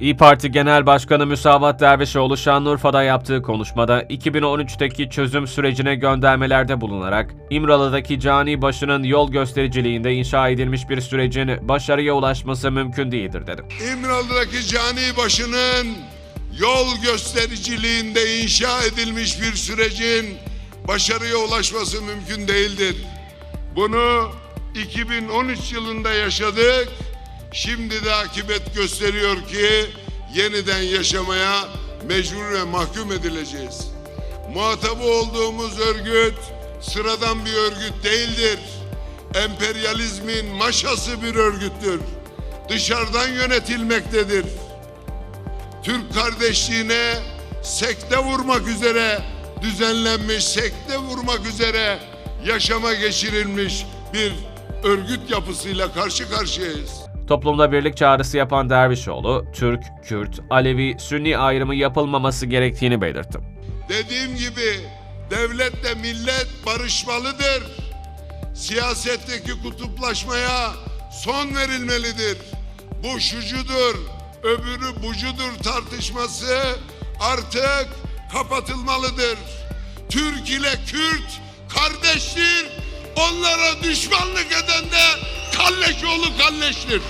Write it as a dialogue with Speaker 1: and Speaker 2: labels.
Speaker 1: İyi Parti Genel Başkanı Müsavat Dervişoğlu Şanlıurfa'da yaptığı konuşmada 2013'teki çözüm sürecine göndermelerde bulunarak İmralı'daki cani başının yol göstericiliğinde inşa edilmiş bir sürecin başarıya ulaşması mümkün değildir dedi.
Speaker 2: İmralı'daki cani başının yol göstericiliğinde inşa edilmiş bir sürecin başarıya ulaşması mümkün değildir. Bunu 2013 yılında yaşadık. Şimdi de akibet gösteriyor ki yeniden yaşamaya mecbur ve mahkum edileceğiz. Muhatabı olduğumuz örgüt sıradan bir örgüt değildir. Emperyalizmin maşası bir örgüttür. Dışarıdan yönetilmektedir. Türk kardeşliğine sekte vurmak üzere düzenlenmiş, sekte vurmak üzere yaşama geçirilmiş bir örgüt yapısıyla karşı karşıyayız.
Speaker 1: Toplumda birlik çağrısı yapan Dervişoğlu, Türk, Kürt, Alevi, Sünni ayrımı yapılmaması gerektiğini belirtti.
Speaker 2: Dediğim gibi devletle millet barışmalıdır. Siyasetteki kutuplaşmaya son verilmelidir. Bu şucudur, öbürü bucudur tartışması artık kapatılmalıdır. Türk ile Kürt kardeştir. Onlara düşmanlık eden de kalleş oğlu kalleştir.